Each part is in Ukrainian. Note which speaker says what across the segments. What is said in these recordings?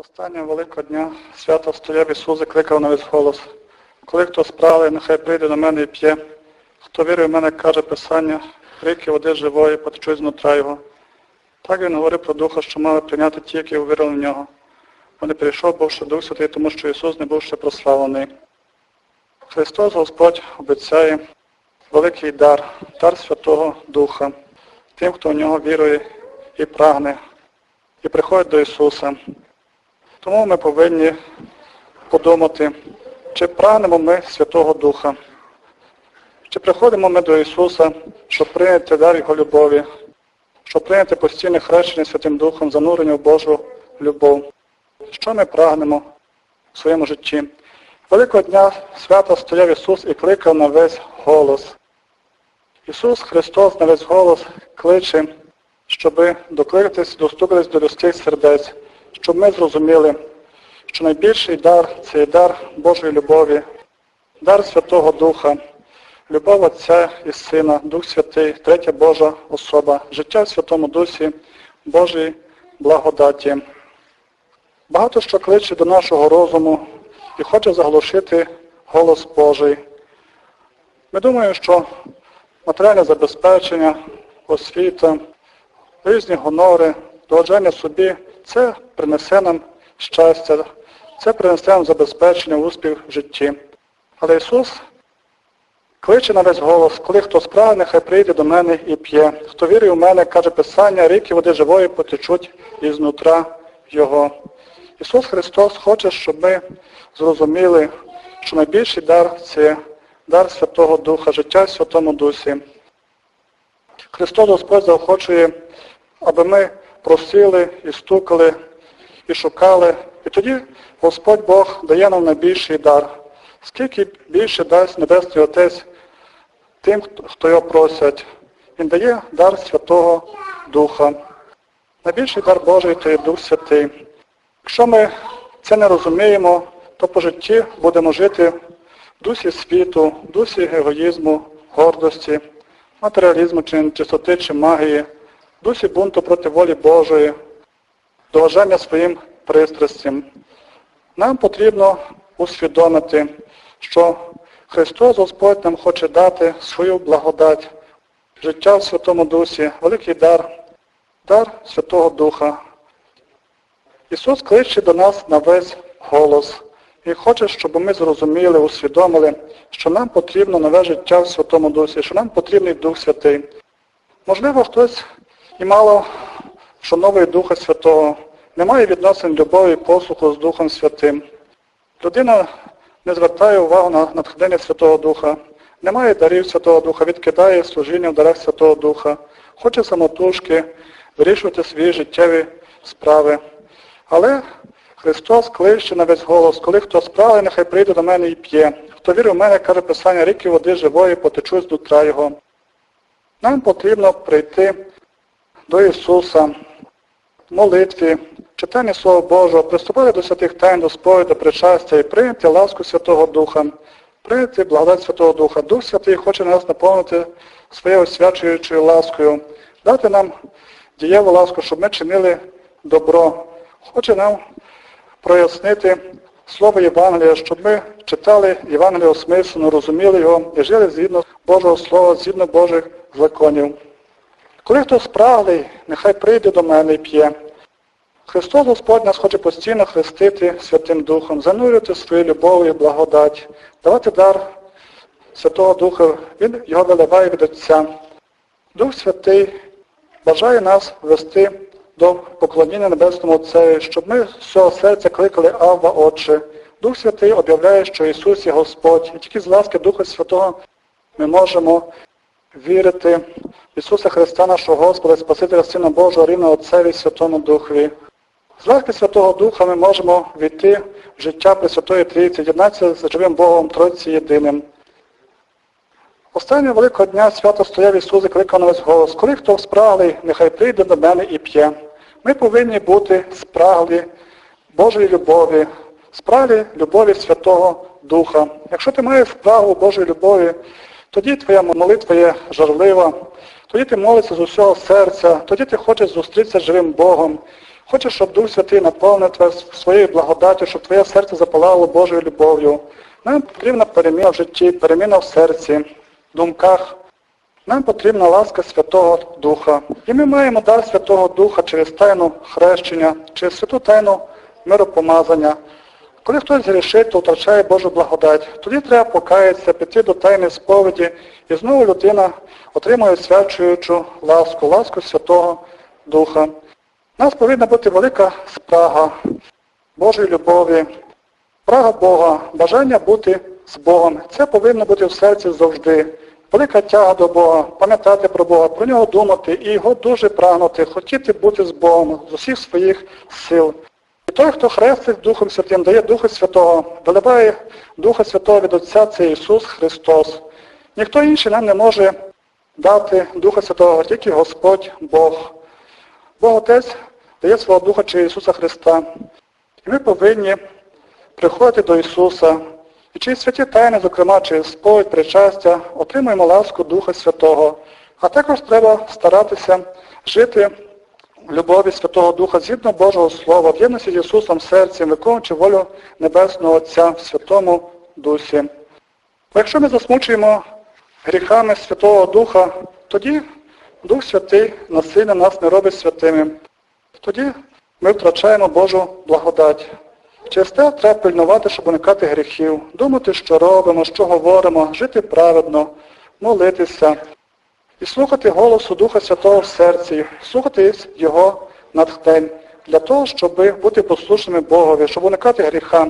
Speaker 1: Останнього великого дня свято стояв Ісус закликав на весь голос. Коли хто справи, нехай прийде до мене і п'є. Хто вірує в мене, каже Писання, ріки води живої потечуть знутра його. Так він говорив про Духа, що мали прийняти ті, які увірили в нього. Бо не прийшов, бувши Дух Святий, тому що Ісус не був ще прославлений. Христос Господь обіцяє великий дар, дар Святого Духа, тим, хто в нього вірує і прагне, і приходить до Ісуса. Тому ми повинні подумати, чи прагнемо ми Святого Духа, чи приходимо ми до Ісуса, щоб прийняти дар Його любові, щоб прийняти постійне хрещення Святим Духом, занурення в Божу любов. Що ми прагнемо в своєму житті? Великого дня свята стояв Ісус і кликав на весь голос. Ісус Христос на весь голос кличе, щоб докликатись, достукатись до людських сердець, щоб ми зрозуміли, що найбільший дар це дар Божої любові, дар Святого Духа, любов Отця і Сина, Дух Святий, третя Божа особа, життя в Святому Дусі, Божій благодаті. Багато що кличе до нашого розуму і хоче заглушити голос Божий. Ми думаємо, що матеріальне забезпечення, освіта, різні гонори, догоджання собі це принесе нам щастя, це принесе нам забезпечення, успіх в житті. Але Ісус кличе на весь голос, коли хто справа, нехай прийде до мене і п'є. Хто вірує в мене, каже Писання, ріки води живої потечуть ізнутра Його. Ісус Христос хоче, щоб ми зрозуміли, що найбільший дар це дар Святого Духа, життя в Святому Дусі. Христос Господь заохочує, аби ми просили і стукали, і шукали. І тоді Господь Бог дає нам найбільший дар. Скільки більше дасть Небесний Отець тим, хто його просять. Він дає дар Святого Духа. Найбільший дар Божий то є Дух Святий. Якщо ми це не розуміємо, то по житті будемо жити в дусі світу, в дусі егоїзму, гордості, матеріалізму, чи чистоти, чи магії, дусі бунту проти волі Божої, доважання своїм пристрастям. Нам потрібно усвідомити, що Христос Господь нам хоче дати свою благодать, життя в Святому Дусі, великий дар, дар Святого Духа. Ісус кличе до нас на весь голос і хоче, щоб ми зрозуміли, усвідомили, що нам потрібно нове життя в Святому Дусі, що нам потрібний Дух Святий. Можливо, хтось і мало шановує Духа Святого, не має відносин любові і послуху з Духом Святим. Людина не звертає увагу на натхнення Святого Духа, не має дарів Святого Духа, відкидає служіння в дарах Святого Духа, хоче самотужки вирішувати свої життєві справи. Але Христос кличе на весь голос, коли хто справи, нехай прийде до мене і п'є. Хто вірить в мене, каже Писання, ріки води живої потечуть з нутра Його. Нам потрібно прийти до Ісуса молитві, читанні Слова Божого, приступити до святих тайн, до сповіді, до причастя і прийняти ласку Святого Духа, прийняти благодать Святого Духа. Дух Святий хоче нас наповнити своєю освячуючою ласкою, дати нам дієву ласку, щоб ми чинили добро. Хоче нам прояснити Слово Євангелія, щоб ми читали Євангеліє осмислено, розуміли його і жили згідно Божого Слова, згідно Божих законів. Коли хто спраглий, нехай прийде до мене і п'є. Христос Господь нас хоче постійно хрестити Святим Духом, занурювати свою любов і благодать, давати дар Святого Духа, Він його виливає від Отця. Дух Святий бажає нас вести до поклоніння Небесному Отцеві, щоб ми з всього серця кликали Авва Отче. Дух Святий об'являє, що Ісус є Господь. І тільки з ласки Духа Святого ми можемо вірити в Ісуса Христа, нашого Господа, Спасителя Сина Божого, рівно Отцеві Святому Духові. З ласки Святого Духа ми можемо війти в життя Пресвятої Трійці, єднатися з живим Богом Тройці єдиним. Останнього великого дня свято стояв Ісус і кликав на весь голос. Коли хто спраглий, нехай прийде до мене і п'є. Ми повинні бути спраглі Божої любові, спраглі любові Святого Духа. Якщо ти маєш спрагу Божої любові, тоді твоя молитва є жарлива, тоді ти молишся з усього серця, тоді ти хочеш зустрітися з живим Богом, Хочеш, щоб Дух Святий наповнив тебе своєю благодаттю, щоб твоє серце запалало Божою любов'ю. Нам потрібна переміна в житті, переміна в серці, в думках. Нам потрібна ласка Святого Духа. І ми маємо дар Святого Духа через тайну хрещення, через святу тайну миропомазання. Коли хтось грішить, то втрачає Божу благодать. Тоді треба покаятися, піти до тайної сповіді, і знову людина отримує свячуючу ласку, ласку Святого Духа. У нас повинна бути велика спрага Божої любові, прага Бога, бажання бути з Богом. Це повинно бути в серці завжди. Велика тяга до Бога, пам'ятати про Бога, про нього думати і його дуже прагнути, хотіти бути з Богом з усіх своїх сил. І той, хто хрестить Духом Святим, дає Духа Святого, доливає Духа Святого від Отця, це Ісус Христос. Ніхто інший нам не може дати Духа Святого, тільки Господь Бог. Бог Отець дає свого Духа через Ісуса Христа. І ми повинні приходити до Ісуса. І через святі тайни, зокрема через сповідь, причастя, отримуємо ласку Духа Святого. А також треба старатися жити любові Святого Духа згідно Божого Слова, в єдності з Ісусом серцем, виконуючи волю Небесного Отця в Святому Дусі. Якщо ми засмучуємо гріхами Святого Духа, тоді Дух Святий насильно нас не робить святими. Тоді ми втрачаємо Божу благодать. Через те треба пильнувати, щоб уникати гріхів, думати, що робимо, що говоримо, жити праведно, молитися і слухати голосу Духа Святого в серці, слухати Його натхнень для того, щоб бути послушними Богові, щоб уникати гріха,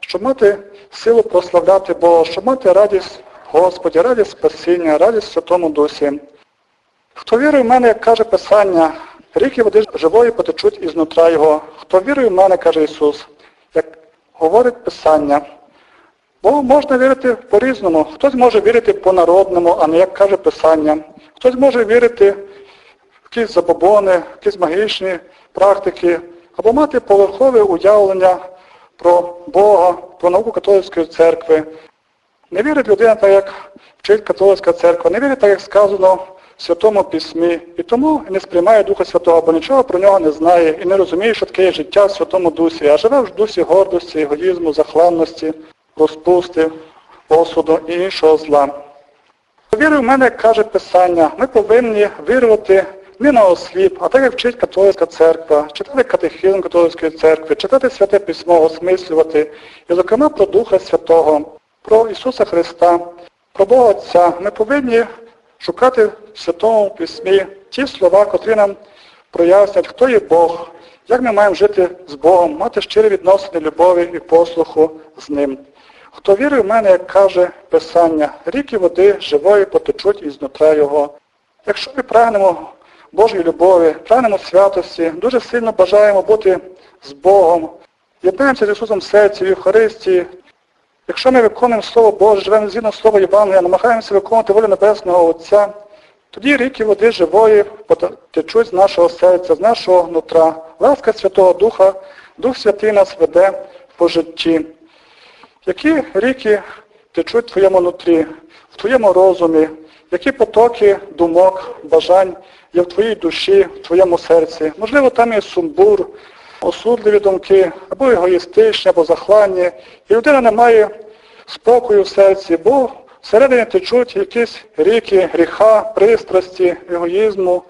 Speaker 1: щоб мати силу прославляти Бога, щоб мати радість Господі, радість спасіння, радість Святому Дусі. Хто вірує в мене, як каже Писання, ріки води живої потечуть із нутра Його. Хто вірує в мене, каже Ісус, як говорить Писання. Бо можна вірити по-різному. Хтось може вірити по-народному, а не як каже Писання. Хтось може вірити в якісь забобони, в якісь магічні практики, або мати поверхове уявлення про Бога, про науку католицької церкви. Не вірить людина так, як вчить католицька церква, не вірить так, як сказано в Святому Письмі. І тому не сприймає Духа Святого, бо нічого про нього не знає і не розуміє, що таке є життя в Святому Дусі, а живе в дусі гордості, егоїзму, захланності, розпусти, осуду і іншого зла. Віри в мене, каже Писання, ми повинні вірувати не на осліп, а так як вчить католицька церква, читати катехізм католицької церкви, читати святе письмо, осмислювати, і, зокрема, про Духа Святого, про Ісуса Христа, про Бога Отця. Ми повинні шукати в Святому Письмі ті слова, котрі нам прояснять, хто є Бог, як ми маємо жити з Богом, мати щирі відносини любові і послуху з Ним. Хто вірує в мене, як каже Писання, ріки води живої потечуть із нутра Його. Якщо ми прагнемо Божої любові, прагнемо святості, дуже сильно бажаємо бути з Богом, єднаємося з Ісусом в серці, в Євхаристії, якщо ми виконуємо Слово Боже, живемо згідно Слова Євангелія, намагаємося виконувати волю Небесного Отця, тоді ріки води живої потечуть з нашого серця, з нашого нутра. Ласка Святого Духа, Дух Святий нас веде по житті. Які ріки течуть в твоєму нутрі, в твоєму розумі, які потоки думок, бажань є в твоїй душі, в твоєму серці. Можливо, там є сумбур, осудливі думки, або егоїстичні, або захланні. І людина не має спокою в серці, бо всередині течуть якісь ріки, гріха, пристрасті, егоїзму,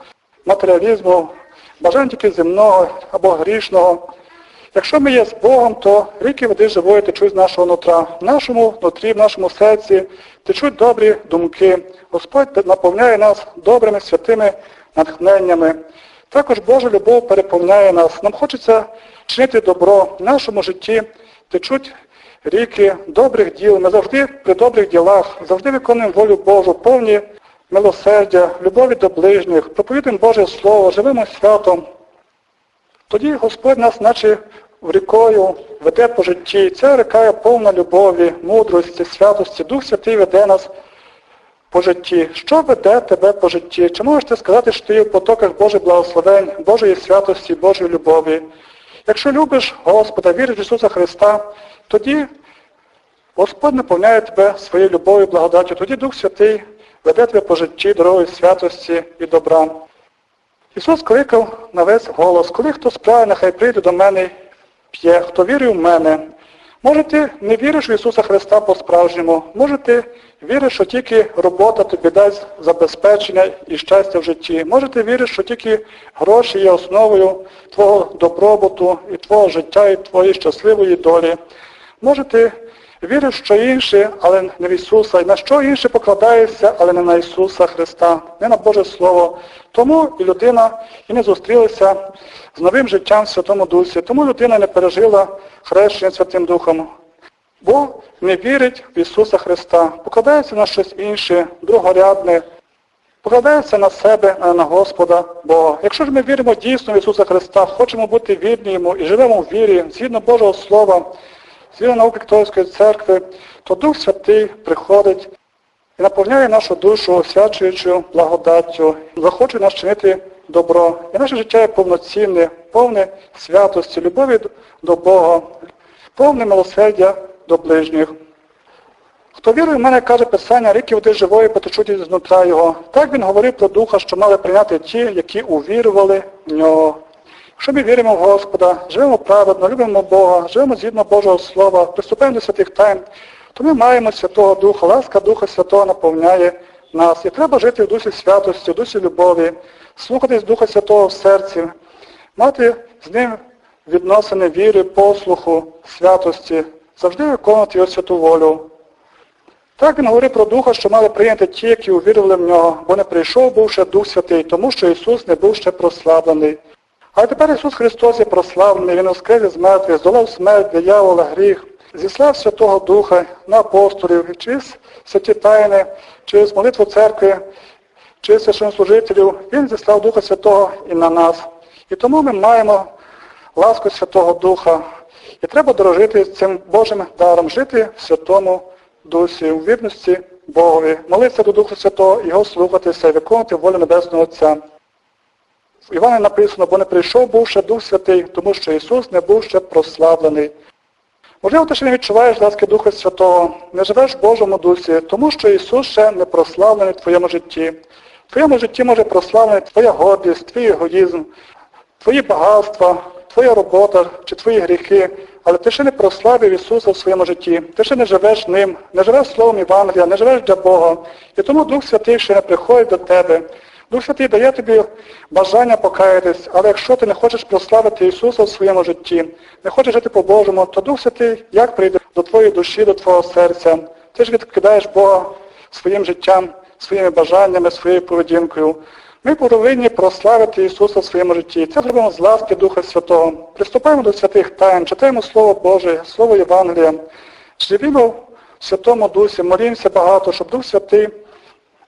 Speaker 1: матеріалізму, бажань тільки земного або грішного. Якщо ми є з Богом, то ріки води живої течуть з нашого нутра. В нашому нутрі, в нашому серці течуть добрі думки. Господь наповняє нас добрими святими натхненнями. Також Божа любов переповняє нас. Нам хочеться чинити добро. В нашому житті течуть ріки добрих діл. Ми завжди при добрих ділах, завжди виконуємо волю Божу, повні милосердя, любові до ближніх, проповідуємо Боже Слово, живемо святом. Тоді Господь нас, наче рікою, веде по житті. Ця река є повна любові, мудрості, святості. Дух Святий веде нас по житті. Що веде тебе по житті? Чи можеш ти сказати, що ти в потоках Божих благословень, Божої святості, Божої любові? Якщо любиш Господа, віриш в Ісуса Христа, тоді Господь наповняє тебе своєю любов'ю, і благодаттю. Тоді Дух Святий веде тебе по житті, дорогою святості і добра. Ісус кликав на весь голос, коли хто справи, нехай прийде до мене, п'є, хто вірує в мене. Може ти не віриш в Ісуса Христа по-справжньому, може ти віриш, що тільки робота тобі дасть забезпечення і щастя в житті. Може ти віриш, що тільки гроші є основою твого добробуту і твого життя, і твоєї щасливої долі. Може ти віриш, що інше, але не в Ісуса, і на що інше покладаєшся, але не на Ісуса Христа, не на Боже Слово. Тому і людина і не зустрілася з новим життям в Святому Дусі. Тому людина не пережила хрещення Святим Духом. Бо не вірить в Ісуса Христа, покладається на щось інше, другорядне, покладається на себе, а на Господа Бога. Якщо ж ми віримо дійсно в Ісуса Христа, хочемо бути вірні Йому і живемо в вірі, згідно Божого Слова, згідно науки Католицької церкви, то Дух Святий приходить і наповняє нашу душу освячуючою благодаттю, захоче нас чинити добро. І наше життя є повноцінне, повне святості, любові до Бога, повне милосердя до ближніх. Хто вірує в мене, каже Писання, ріки води живої потечуть із нутра його. Так він говорив про Духа, що мали прийняти ті, які увірували в нього. Якщо ми віримо в Господа, живемо праведно, любимо Бога, живемо згідно Божого Слова, приступаємо до святих тайн, то ми маємо Святого Духа, ласка Духа Святого наповняє нас. І треба жити в дусі святості, в дусі любові, слухатись Духа Святого в серці, мати з ним відносини віри, послуху, святості, завжди виконувати його святу волю. Так він говорив про Духа, що мали прийняти ті, які увірили в нього, бо не прийшов був ще Дух Святий, тому що Ісус не був ще прославлений. Але тепер Ісус Христос є прославлений, Він воскрес з мертвих, здолав смерть, диявола, гріх, зіслав Святого Духа на апостолів, через святі тайни, через молитву церкви, через священнослужителів, Він зіслав Духа Святого і на нас. І тому ми маємо ласку Святого Духа. І треба дорожити цим Божим даром, жити в Святому Дусі, у вірності Богові, молитися до Духа Святого, Його слухатися виконувати волю Небесного Отця. В Івана написано, бо не прийшов був ще Дух Святий, тому що Ісус не був ще прославлений. Можливо, ти ще не відчуваєш ласки Духа Святого, не живеш в Божому Дусі, тому що Ісус ще не прославлений в твоєму житті. В твоєму житті може прославлений твоя гордість, твій егоїзм, твої багатства, твоя робота чи твої гріхи, але ти ще не прославив Ісуса в своєму житті. Ти ще не живеш ним, не живеш Словом Євангелія, не живеш для Бога. І тому Дух Святий ще не приходить до тебе. Дух Святий дає тобі бажання покаятись, але якщо ти не хочеш прославити Ісуса в своєму житті, не хочеш жити по-божому, то Дух Святий як прийде до твоєї душі, до твого серця? Ти ж відкидаєш Бога своїм життям, своїми бажаннями, своєю поведінкою. Ми повинні прославити Ісуса в своєму житті. Це зробимо з ласки Духа Святого. Приступаємо до святих тайн, читаємо Слово Боже, Слово Євангелія. Живімо в Святому Дусі, молімося багато, щоб Дух Святий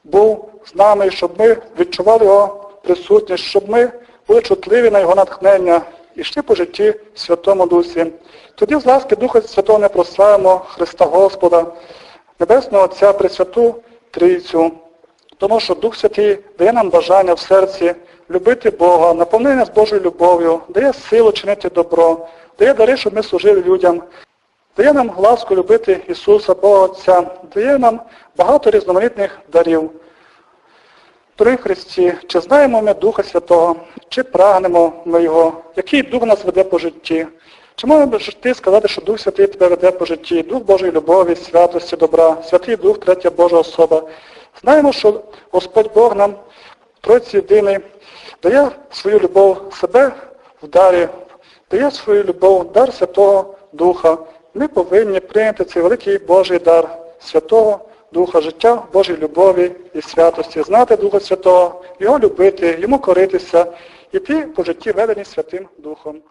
Speaker 1: був з нами, щоб ми відчували Його присутність, щоб ми були чутливі на Його натхнення і йшли по житті в Святому Дусі. Тоді з ласки Духа Святого не прославимо Христа Господа, Небесного Отця, Пресвяту Трійцю. Тому що Дух Святий дає нам бажання в серці любити Бога, наповнення нас Божою любов'ю, дає силу чинити добро, дає дари, щоб ми служили людям, дає нам ласку любити Ісуса, Бога Отця, дає нам багато різноманітних дарів. Дорогі Христі, чи знаємо ми Духа Святого, чи прагнемо ми Його, який Дух нас веде по житті? Чи можемо ти сказати, що Дух Святий тебе веде по житті, Дух Божої любові, святості, добра, Святий Дух, третя Божа особа. Знаємо, що Господь Бог нам, Тройці єдиний, дає свою любов себе в дарі, дає свою любов, дар Святого Духа. Ми повинні прийняти цей великий Божий дар Святого Духа, життя Божої любові і святості, знати Духа Святого, Його любити, Йому коритися, іти по житті ведені Святим Духом.